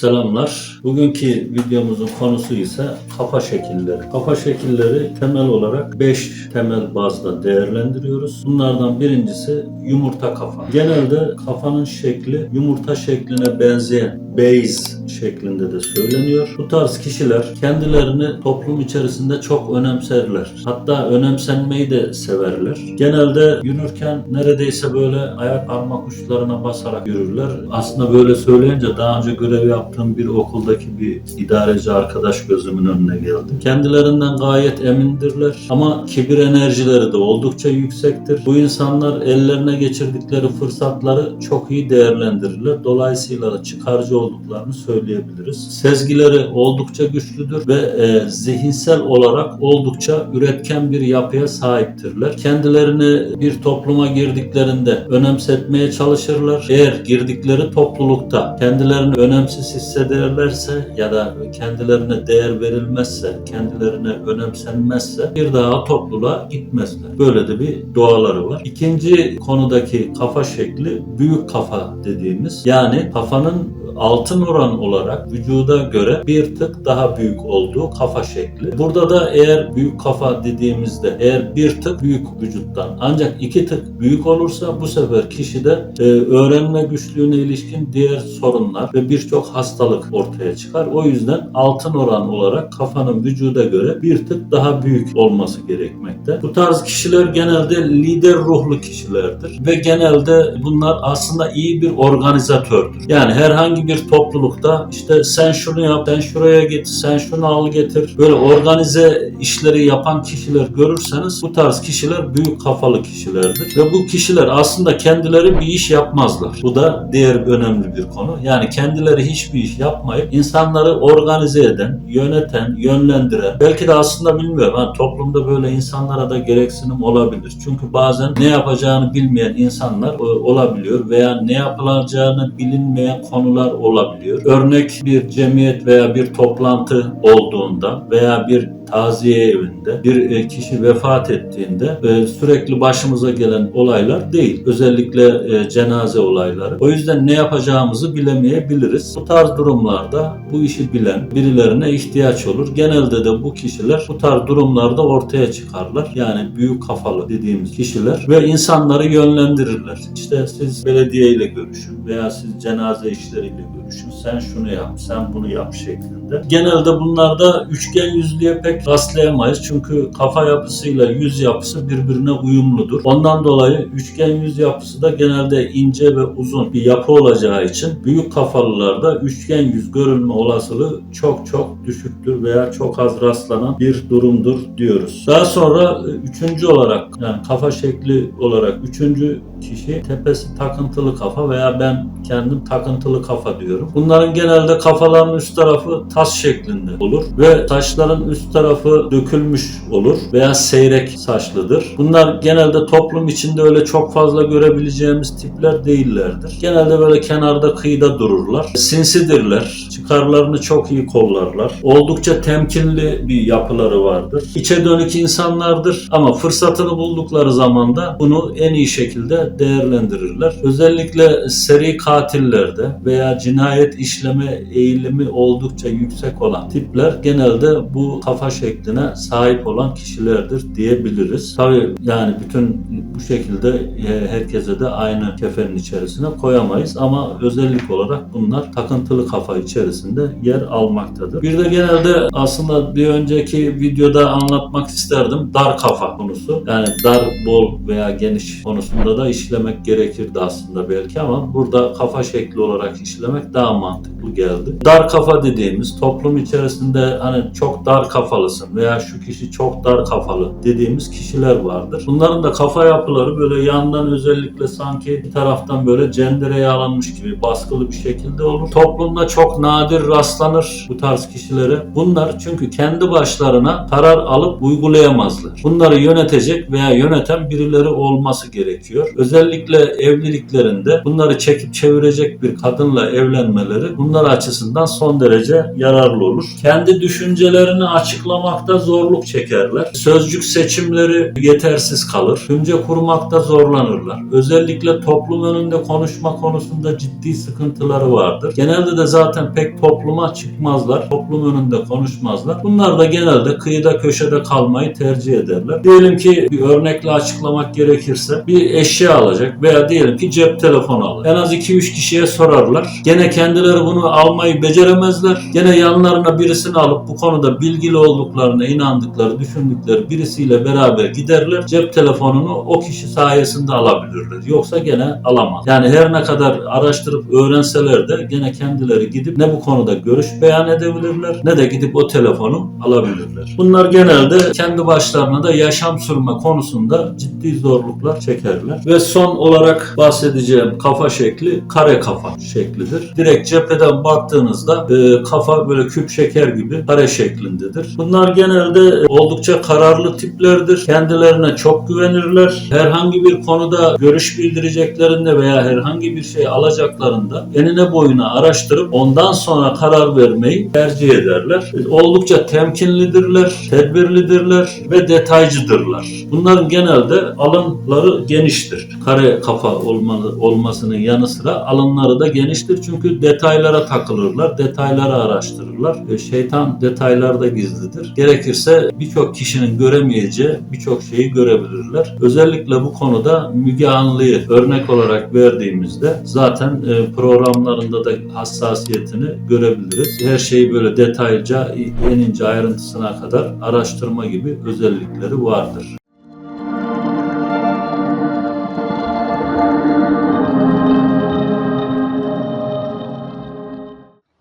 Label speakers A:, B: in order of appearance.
A: Selamlar. Bugünkü videomuzun konusu ise kafa şekilleri. Kafa şekilleri temel olarak 5 temel bazda değerlendiriyoruz. Bunlardan birincisi yumurta kafa. Genelde kafanın şekli yumurta şekline benzeyen base şeklinde de söyleniyor. Bu tarz kişiler kendilerini toplum içerisinde çok önemserler. Hatta önemsenmeyi de severler. Genelde yürürken neredeyse böyle ayak parmak uçlarına basarak yürürler. Aslında böyle söyleyince daha önce görev yaptığım bir okuldaki bir idareci arkadaş gözümün önüne geldi. Kendilerinden gayet emindirler ama kibir enerjileri de oldukça yüksektir. Bu insanlar ellerine geçirdikleri fırsatları çok iyi değerlendirirler. Dolayısıyla çıkarcı olduklarını söyleyebiliriz. Sezgileri oldukça güçlüdür ve e, zihinsel olarak oldukça üretken bir yapıya sahiptirler. Kendilerini bir topluma girdiklerinde önemsetmeye çalışırlar. Eğer girdikleri toplulukta kendilerini önemsiz hissederlerse ya da kendilerine değer verilmezse, kendilerine önemsenmezse bir daha topluluğa gitmezler. Böyle de bir doğaları var. İkinci konudaki kafa şekli büyük kafa dediğimiz yani kafanın altın oran olarak vücuda göre bir tık daha büyük olduğu kafa şekli. Burada da eğer büyük kafa dediğimizde eğer bir tık büyük vücuttan ancak iki tık büyük olursa bu sefer kişide e, öğrenme güçlüğüne ilişkin diğer sorunlar ve birçok hastalık ortaya çıkar. O yüzden altın oran olarak kafanın vücuda göre bir tık daha büyük olması gerekmekte. Bu tarz kişiler genelde lider ruhlu kişilerdir ve genelde bunlar aslında iyi bir organizatördür. Yani herhangi bir toplulukta işte sen şunu yap, sen şuraya git, sen şunu al getir. Böyle organize işleri yapan kişiler görürseniz bu tarz kişiler büyük kafalı kişilerdir. Ve bu kişiler aslında kendileri bir iş yapmazlar. Bu da diğer önemli bir konu. Yani kendileri hiçbir iş yapmayıp insanları organize eden, yöneten, yönlendiren, belki de aslında bilmiyorum. Hani toplumda böyle insanlara da gereksinim olabilir. Çünkü bazen ne yapacağını bilmeyen insanlar e, olabiliyor veya ne yapılacağını bilinmeyen konular olabiliyor. Örnek bir cemiyet veya bir toplantı olduğunda veya bir taziye evinde bir e, kişi vefat ettiğinde e, sürekli başımıza gelen olaylar değil. Özellikle e, cenaze olayları. O yüzden ne yapacağımızı bilemeyebiliriz. Bu tarz durumlarda bu işi bilen birilerine ihtiyaç olur. Genelde de bu kişiler bu tarz durumlarda ortaya çıkarlar. Yani büyük kafalı dediğimiz kişiler ve insanları yönlendirirler. İşte siz belediye ile görüşün veya siz cenaze işleriyle görüşün. Sen şunu yap, sen bunu yap şeklinde. Genelde bunlarda üçgen yüzlüğe pek rastlayamayız. Çünkü kafa yapısıyla yüz yapısı birbirine uyumludur. Ondan dolayı üçgen yüz yapısı da genelde ince ve uzun bir yapı olacağı için büyük kafalılarda üçgen yüz görülme olasılığı çok çok düşüktür veya çok az rastlanan bir durumdur diyoruz. Daha sonra e, üçüncü olarak yani kafa şekli olarak üçüncü kişi tepesi takıntılı kafa veya ben kendim takıntılı kafa diyorum. Bunların genelde kafaların üst tarafı tas şeklinde olur ve saçların üst tarafı dökülmüş olur veya seyrek saçlıdır. Bunlar genelde toplum içinde öyle çok fazla görebileceğimiz tipler değillerdir. Genelde böyle kenarda kıyıda dururlar. Sinsidirler. Çıkarlarını çok iyi kollarlar. Oldukça temkinli bir yapıları vardır. İçe dönük insanlardır ama fırsatını buldukları zaman da bunu en iyi şekilde değerlendirirler. Özellikle seri katillerde veya cinayet işleme eğilimi oldukça yüksek olan tipler genelde bu kafa şekline sahip olan kişilerdir diyebiliriz. Tabii yani bütün bu şekilde herkese de aynı kefenin içerisine koyamayız ama özellik olarak bunlar takıntılı kafa içerisinde yer almaktadır. Bir de genelde aslında bir önceki videoda anlatmak isterdim dar kafa konusu. Yani dar, bol veya geniş konusunda da işlemek gerekirdi aslında belki ama burada kafa şekli olarak işlemek daha mantıklı geldi. Dar kafa dediğimiz toplum içerisinde hani çok dar kafalısın veya şu kişi çok dar kafalı dediğimiz kişiler vardır. Bunların da kafa yapıları böyle yandan özellikle sanki bir taraftan böyle cendereye alınmış gibi baskılı bir şekilde olur. Toplumda çok nadir rastlanır bu tarz kişilere. Bunlar çünkü kendi başlarına karar alıp uygulayamazlar. Bunları yönetecek veya yöneten birileri olması gerekiyor. Özellikle evliliklerinde bunları çekip çevirecek bir kadınla evlenmeleri bunlar açısından son derece yararlı olur. Kendi düşüncelerini açıkla açıklamakta zorluk çekerler. Sözcük seçimleri yetersiz kalır. Cümle kurmakta zorlanırlar. Özellikle toplum önünde konuşma konusunda ciddi sıkıntıları vardır. Genelde de zaten pek topluma çıkmazlar. Toplum önünde konuşmazlar. Bunlar da genelde kıyıda köşede kalmayı tercih ederler. Diyelim ki bir örnekle açıklamak gerekirse bir eşya alacak veya diyelim ki cep telefonu alacak. En az 2-3 kişiye sorarlar. Gene kendileri bunu almayı beceremezler. Gene yanlarına birisini alıp bu konuda bilgili olduklarına inandıkları, düşündükleri birisiyle beraber giderler. Cep telefonunu o kişi sayesinde alabilirler. Yoksa gene alamaz. Yani her ne kadar araştırıp öğrenseler de gene kendileri gidip ne bu konuda görüş beyan edebilirler ne de gidip o telefonu alabilirler. Bunlar genelde kendi başlarına da yaşam sürme konusunda ciddi zorluklar çekerler. Ve son olarak bahsedeceğim kafa şekli kare kafa şeklidir. Direkt cepheden baktığınızda e, kafa böyle küp şeker gibi kare şeklindedir. Bunlar genelde oldukça kararlı tiplerdir. Kendilerine çok güvenirler. Herhangi bir konuda görüş bildireceklerinde veya herhangi bir şey alacaklarında enine boyuna araştırıp ondan sonra karar vermeyi tercih ederler. Oldukça temkinlidirler, tedbirlidirler ve detaycıdırlar. Bunların genelde alınları geniştir. Kare kafa olmalı, olmasının yanı sıra alınları da geniştir. Çünkü detaylara takılırlar, detayları araştırırlar. E, Şeytan detaylarda gizlidir. Gerekirse birçok kişinin göremeyeceği birçok şeyi görebilirler. Özellikle bu konuda Müge Anlı'yı örnek olarak verdiğimizde zaten e, programlarında da hassasiyetini görebiliriz. Her şeyi böyle detaylıca en ince ayrıntısına kadar araştırma gibi özellikleri vardır.